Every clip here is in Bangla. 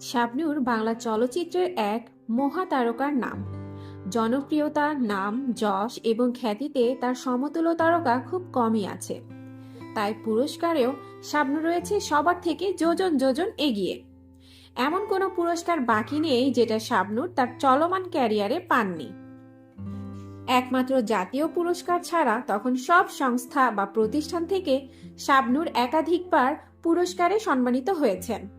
শাবনূর বাংলা চলচ্চিত্রের এক মহাতারকার নাম। জনপ্রিয়তা, নাম, যশ এবং খ্যাতিতে তার সমতুল্য তারকা খুব কমই আছে। তাই পুরস্কারেও শাবনূর রয়েছে সবার থেকে যোজন যোজন এগিয়ে। এমন কোনো পুরস্কার বাকি নেই যেটা শাবনুর তার চলমান ক্যারিয়ারে পাননি। একমাত্র জাতীয় পুরস্কার ছাড়া তখন সব সংস্থা বা প্রতিষ্ঠান থেকে শাবনূর একাধিকবার পুরস্কারে সম্মানিত হয়েছেন।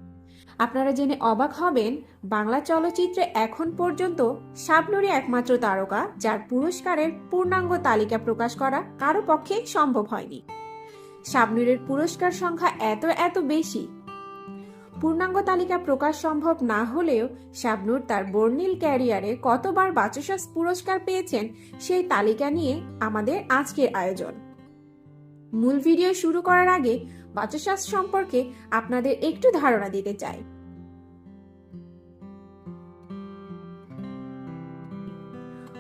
আপনারা জেনে অবাক হবেন, বাংলা চলচ্চিত্রে এখন পর্যন্ত শাবনূরই একমাত্র তারকা, যার পুরস্কারের পূর্ণাঙ্গ তালিকা প্রকাশ করা কারও পক্ষে সম্ভব হয়নি। শাবনূরের পুরস্কার সংখ্যা এত এত বেশি। পূর্ণাঙ্গ তালিকা প্রকাশ সম্ভব না হলেও শাবনূর তার বর্ণিল ক্যারিয়ারে কতবার বাচসাস পুরস্কার পেয়েছেন, সেই তালিকা নিয়ে আমাদের আজকের আয়োজন। মূল ভিডিও শুরু করার আগে বাচসাস সম্পর্কে আপনাদের একটু ধারণা দিতে চাই।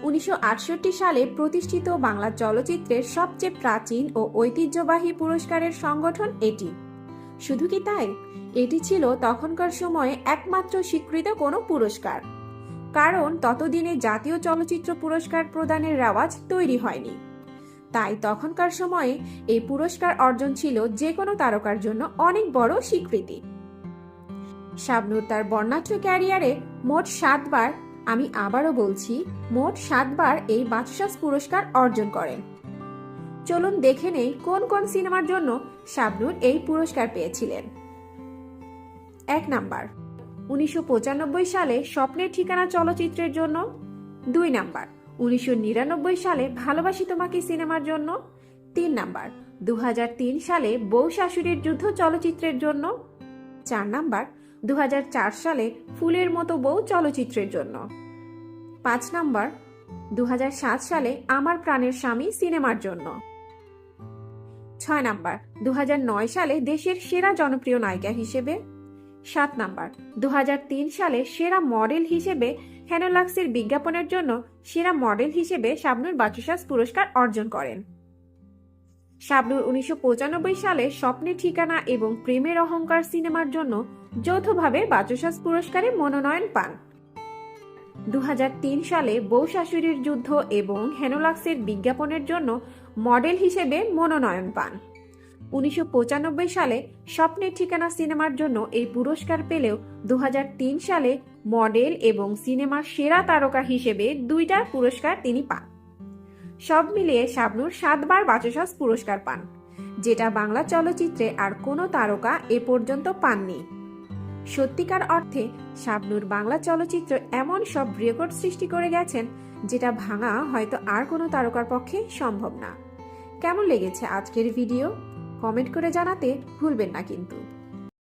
উনিশশো আটষট্টি সালে প্রতিষ্ঠিত বাংলা চলচ্চিত্রের সবচেয়ে প্রাচীন ও ঐতিহ্যবাহী পুরস্কারের সংগঠন এটি। শুধু কি তাই? এটি ছিল তখনকার সময়ে একমাত্র স্বীকৃত কোনো পুরস্কার। কারণ ততদিনে জাতীয় চলচ্চিত্র পুরস্কার প্রদানের রেওয়াজ তৈরি হয়নি। তাই তখনকার সময়ে এই পুরস্কার অর্জন ছিল যে কোনো তারকার জন্য অনেক বড় স্বীকৃতি। শাবনূর তার বর্ণাঢ্য ক্যারিয়ারে মোট সাতবার, আমি আবারও বলছি, মোট সাতবার এই বাচসাস পুরস্কার অর্জন করেন। চলুন দেখে নেই কোন কোন সিনেমার জন্য শাবনূর এই পুরস্কার পেয়েছিলেন। এক নাম্বার, উনিশশো পঁচানব্বই সালে স্বপ্নের ঠিকানা চলচ্চিত্রের জন্য। দুই নাম্বার উনিশশো নিরানব্বই সালে ভালোবাসি তোমাকে সিনেমার জন্য। তিন নাম্বার দু হাজার তিন সালে বউ শাশুড়ির যুদ্ধ চলচ্চিত্রের জন্য। চার নাম্বার দু হাজার চার সালে ফুলের মতো বউ চলচ্চিত্রের জন্য। পাঁচ নাম্বার দু হাজার সাত সালে আমার প্রাণের স্বামী সিনেমার জন্য। ছয় নাম্বার দু হাজার নয় সালে দেশের সেরা জনপ্রিয় নায়িকা হিসেবে। সাত নাম্বার দু হাজার তিন সালে সেরা মডেল হিসেবে হ্যানোলাক্সের বিজ্ঞাপনের জন্য সেরা মডেল হিসেবে শাবনূর বাচসাস পুরস্কার অর্জন করেন। শাবনূর উনিশশো সালে স্বপ্নের ঠিকানা এবং প্রেমের অহংকার সিনেমার জন্য যৌথভাবে বাচসাস পুরস্কারে মনোনয়ন পান। দু হাজার তিন সালে বউ শাশুড়ির যুদ্ধ এবং হেনোলাক্সের বিজ্ঞাপনের জন্য মডেল হিসেবে মনোনয়ন পান। উনিশশো পঁচানব্বই সালে স্বপ্নের ঠিকানা সিনেমার জন্য এই পুরস্কার পেলেও দু হাজার তিন সালে মডেল এবং সিনেমার সেরা তারকা হিসেবে দুইটা পুরস্কার তিনি পান। সব মিলিয়ে শাবনুর সাতবার বাচসাস পুরস্কার পান, যেটা বাংলা চলচ্চিত্রে আর কোনো তারকা এ পর্যন্ত পাননি। সত্যিকার অর্থে শাবনুর বাংলা চলচ্চিত্র এমন সব রেকর্ড সৃষ্টি করে গেছেন, যেটা ভাঙা হয়তো আর কোনো তারকার পক্ষে সম্ভব না। কেমন লেগেছে আজকের ভিডিও? কমেন্ট করে জানাতে ভুলবেন না কিন্তু।